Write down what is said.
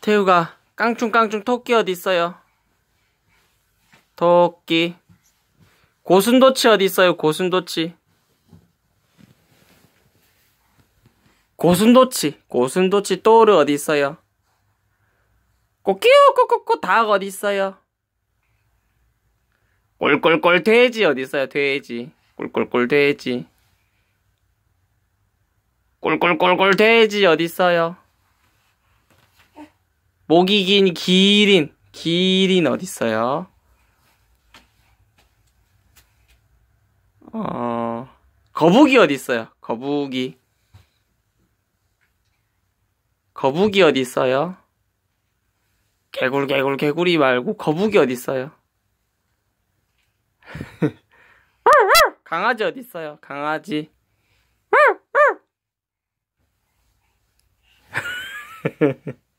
태우가 깡충깡충 토끼 어디 있어요? 토끼. 고순도치 어디 있어요? 고순도치. 고순도치. 고순도치 또르 어디 있어요? 꼬끼요 꼬꼬꼬 닭 어디 있어요? 꼴꼴꼴 돼지 어디 있어요? 돼지. 꼴꼴꼴 돼지. 꼴꼴꼴꼴 돼지 어디 있어요? 목이 긴 기린. 기린 어디 있어요? 어, 거북이 어디 있어요? 거북이. 거북이 어디 있어요? 개굴 개굴 개구리 말고 거북이 어디 있어요? 강아지 어디 있어요? 강아지.